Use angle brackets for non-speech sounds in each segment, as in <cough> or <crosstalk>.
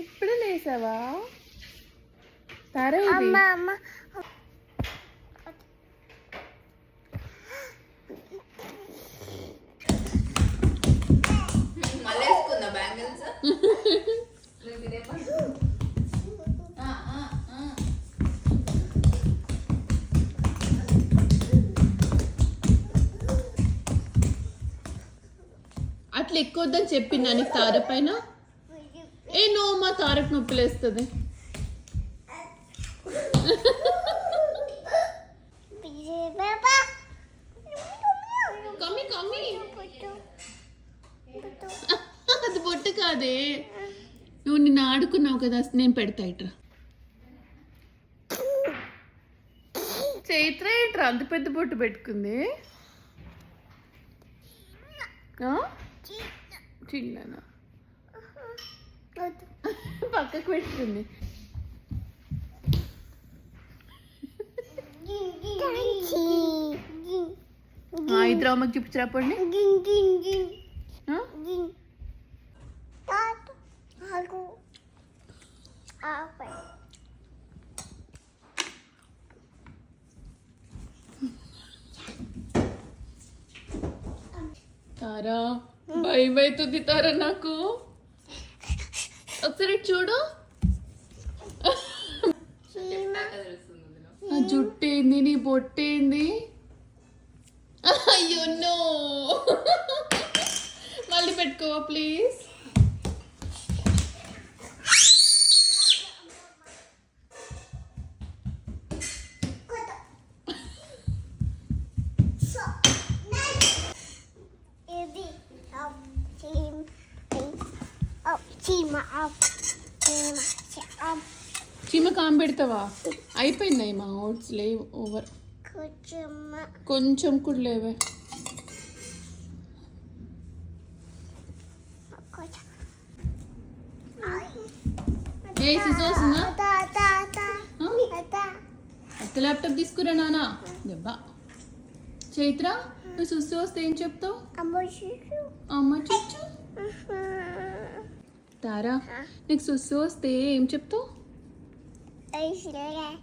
ఇప్పుడే లేసావా? తారా అట్లా ఎక్కువద్దని చెప్పిందా నీకు తార పైన ఏ నో మా తారక్ నొప్పులు వేస్తుంది అది బొట్టు కాదే. నువ్వు నిన్ను ఆడుకున్నావు కదా నేను పెడతా ఇట్రా చైత్ర ఏంట్రా? అంత పెద్ద బొట్టు పెట్టుకుంది. చిన్ననా? పక్కకు పెట్టుకుంది ఇద్దరు అమ్మకి చూపించరా పండి తారా భయం అవుతుంది తారా నాకు. ఒకసారి చూడు. ఆ జుట్టు ఏంది నీ బొట్టేంది? అయ్యో నో. మళ్ళీ పెట్టుకోవా ప్లీజ్ చీమ ఆఫ్ చీమ ఆఫ్ చీమ కాం పెడతావా? అయిపోయింది మా ఓట్స్? లేవు ఓవర్. కొంచెం కూడా లేవే. అత్త ల్యాప్టాప్ తీసుకురా నానా. దెబ్బ. చైత్ర నువ్వు సుస్సు వస్తే ఏం చెప్తావు? అమ్మ చుచ్చు తారా నీకు సుస్సు వస్తే ఏం చెప్తావు?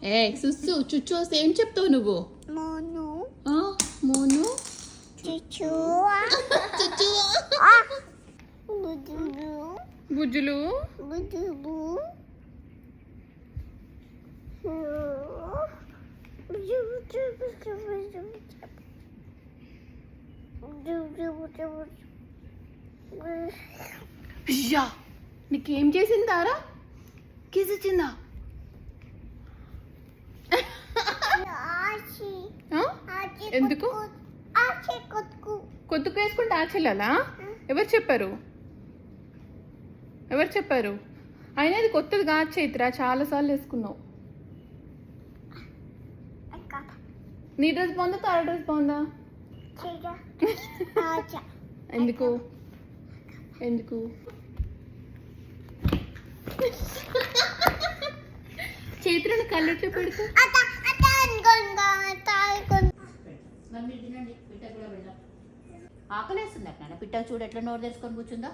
ఏ సుస్సు చుచ్చు వస్తే ఏం చెప్తావు నువ్వు? మోను. ఆ, మోను? నీకేం చేసింది తారా? కిస్ ఇచ్చిందా? ఎందుకు? కొద్దుకు వేసుకుంటే ఆచెల్లాలా ఎవరు చెప్పారు? ఎవరు చెప్పారు? అయినా ఇది కొత్తది కాదు చైత్ర చాలాసార్లు వేసుకున్నావు. నీ డ్రెస్ బాగుందా తార డ్రెస్ బాగుందా? <laughs> ఎందుకు? ఎందుకు చైత్రను కళ్ళెట్లో పెడుతూ అత అత అనుకోంగా తాగుకొని మరి మీరు తినండి పిట్ట కూడా వెళ్ళాం ఆకలేస్తుంది అక్కడ పిట్ట చూడు ఎట్లా నోరు తెరుచుకొని కూర్చుందో?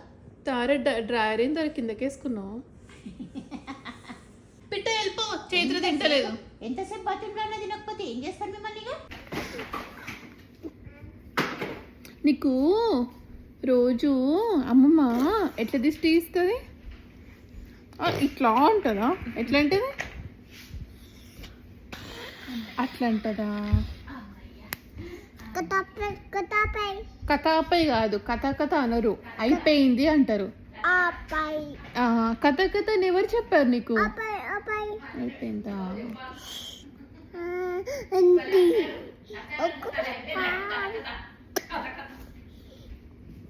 తార డ్రైవర్ ఏం తార కిందకేసుకున్నావు? <laughs> పిట్ట వెళ్ళిపో చైత్ర తింటలేదు. ఎంతసేపు బతిమలాడినా తినకపోతే ఏం చేస్తారు మిమ్మల్ని నీకు రోజు అమ్మమ్మ ఎట్లా దిష్టి ఇస్తుంది ఇట్లా ఉంటుందా? ఎట్లా ఉంటుంది అట్లా అంటదా కథపై కాదు కథ కథ అనరు. అయిపోయింది అంటారు. కథ కథ అని ఎవరు చెప్పారు నీకు? అయిపోయిందా?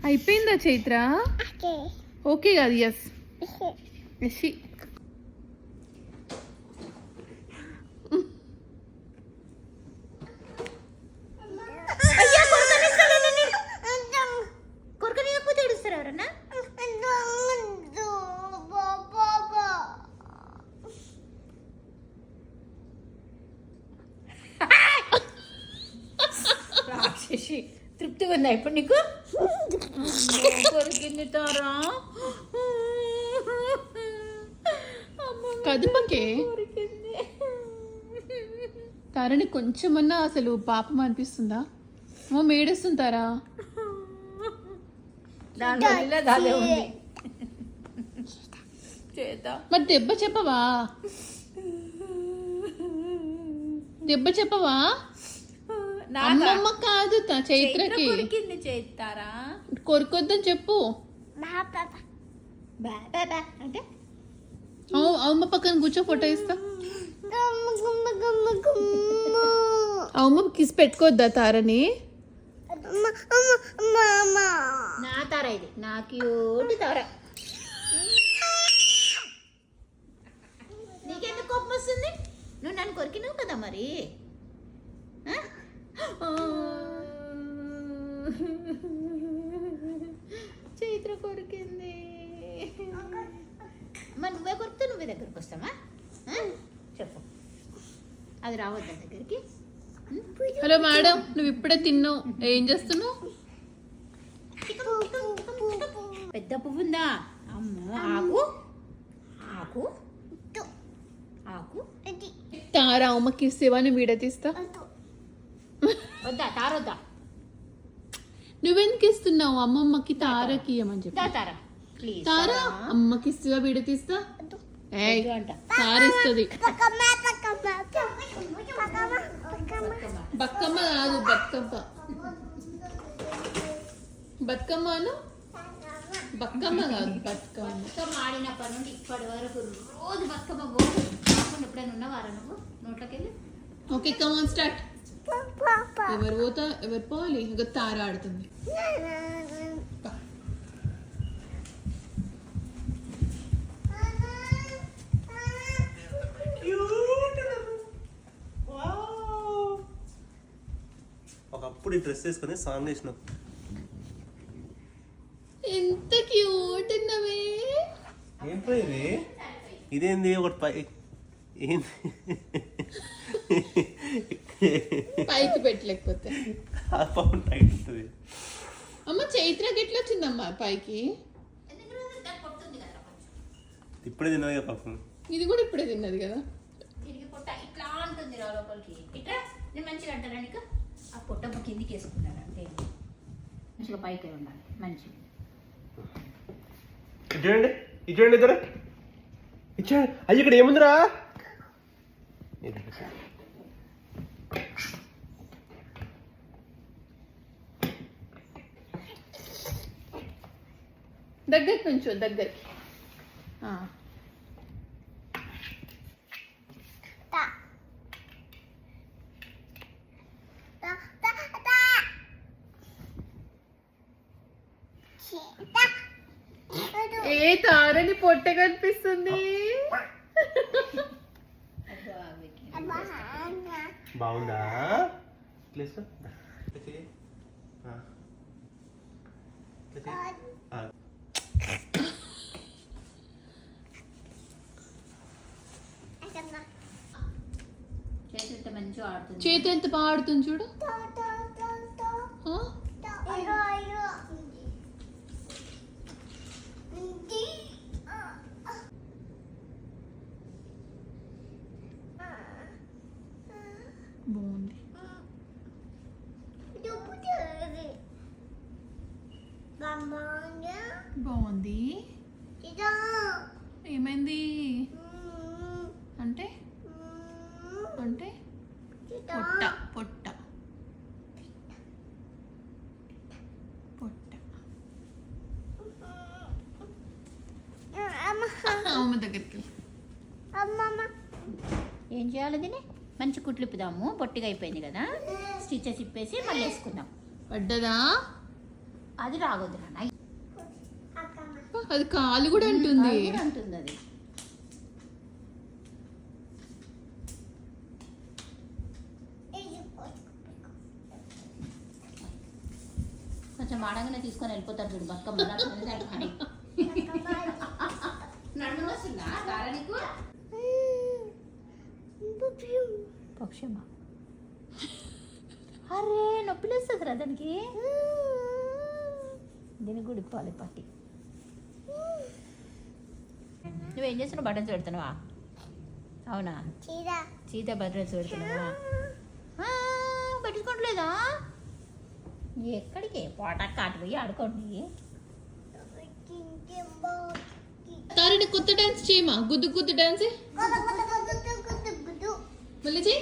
అయిపోయిందా చైత్ర? ఓకే. ఓకే కాదు ఎస్ ఓకే ఎస్ అయ్యా కొరకనిస్తాడు కొరకనియకపోతే ఏడుస్తారు ఎవరన్నా రాక్షసి తృప్తిగా ఉందా ఇప్పుడు నీకు కొరికింది తారా కదుపకే తారని కొంచెమన్నా అసలు పాపం అనిపిస్తుందా? అమ్మో మేడేస్తుంటారా? మరి దెబ్బ చెప్పవా? దెబ్బ చెప్పవా? అమ్మమ్మ కాదు చైత్రకి. కొరుకొద్దని చెప్పు. మా అంటే అవు అమ్మ పక్కన కూర్చో ఫోటో ఇస్తా. గుమ్మ కిస్ పెట్టుకోద్దా తారని? నా తార ఇది. నా క్యూట్ తార. నీకెందుకు కోపం వస్తుంది? నువ్వు నన్ను కొరికినావు కదా మరి? ఆ? చైత్ర కొరికింది. మరి నువ్వే కొరికితే దగ్గరికి వస్తావా ఆ? చెప్పు. అది రావద్దా దగ్గరికి. హలో మేడం నువ్వు ఇప్పుడే తిన్నావు. ఏం చేస్తున్నావు? పెద్ద పువ్వు ఉందా అమ్మో ఆకు? ఆకు? ఆకు? తారా అమ్మకి ఇస్తేవా నేను వీడియో తీస్తా. వద్దా తారొద్దా? నువ్వెందుకు ఇస్తున్నావు? అమ్మమ్మకి తారకి ఇవ్వమని చెప్పి. తారా. తారా అమ్మకి ఇస్తేవా వీడియో తీస్తా. పక్కమ్మ బతుకమ్మ కాదు బతుకమ్మ బతుకమ్మ అను? బతుకమ్మ కాదు బతుకమ్మ బతుకమ్మ ఆడినప్పటి నుండి ఇప్పటి వరకు రోజు బతుకమ్మ పోదు కాకుండా ఎప్పుడైనా ఉన్నవారా నువ్వు? నోట్లోకి వెళ్ళి ఓకే కమాన్ స్టార్ట్ ఎవరు పోతా ఎవరు పోవాలి? ఇంకా తార ఆడుతుంది. పా. ఒకప్పుడు ఈ డ్రెస్ వేసుకొని సాంగ్ వేసినాం. ఎంత క్యూట్ ఉన్నవే. ఏం ఇది? ఇదేంది? ఒకటి పై ఏంది? పైకి పెట్టలేకపోతే. ఆ పౌన్ ఉంటుంది అమ్మ చైత్రకి ఎట్లా వచ్చిందమ్మా పైకి? కదా ఇప్పుడే తిన్నది పాపం. ఇది కూడా ఇప్పుడే తిన్నది కదా. తిరిగి పొట్ట ఇట్లా అంటుంది రా లోపలికి. ఇట్లా నేను మంచిగా అంటారా నీకు? ఆ పొట్ట కిందికి వేసుకున్నాను అంటే మంచిగా పైకి ఉండాలి మంచిగా ఇటు చూడండి ఇటు చూడండి ఇద్దరు. ఇచ్చాడు అయ్యి ఇక్కడ ఏముందిరా? దగ్గరికి నుంచో దగ్గరికి. ఏ తారని పొట్ట కనిపిస్తుంది? బాగుందా? ఆడుతుంది. చేతి ఎంత బాగా ఆడుతుంది చూడు తా తా తా తా ఆ? తా అయ్యో అయ్యో ఇది బాగుంది. బాగుంది. ఏమైంది? అంటే? అంటే? పొట్ట పొట్ట. పొట్ట. అమ్మ. అమ్మ దగ్గరికి ఏం చేయాలి దీన్ని? మంచి కుట్లు ఇప్పుదాము. పొట్టిగా అయిపోయింది కదా. స్టిచెస్ ఇప్పేసి మళ్ళీ వేసుకుందాం. పడ్డదా? అది రాగొద్దు అది కాలు కూడా అంటుంది. అంటుంది అది. కొంచెం ఆడంగానే తీసుకొని వెళ్ళిపోతారు చూడు. బతుకమ్మ. <laughs> నడుము వస్తుందా పక్షమా? అరే నొప్పి లేస్తుంది రా దానికి. దీనికి కూడా ఇప్పాలి పట్టి. నువ్వేం చేస్తున్నావు? బటన్స్ పెడుతున్నావా అవునా? సీత భద్రత పెడుతున్నావా ఆ, పెట్టుకోవట్లేదా ఎక్కడికి? పోటాక్ పోయి ఆడుకోండి తారడి కొత్త డాన్స్ చేయమా? గుద్దు గుద్దు డాన్స్? बोले जी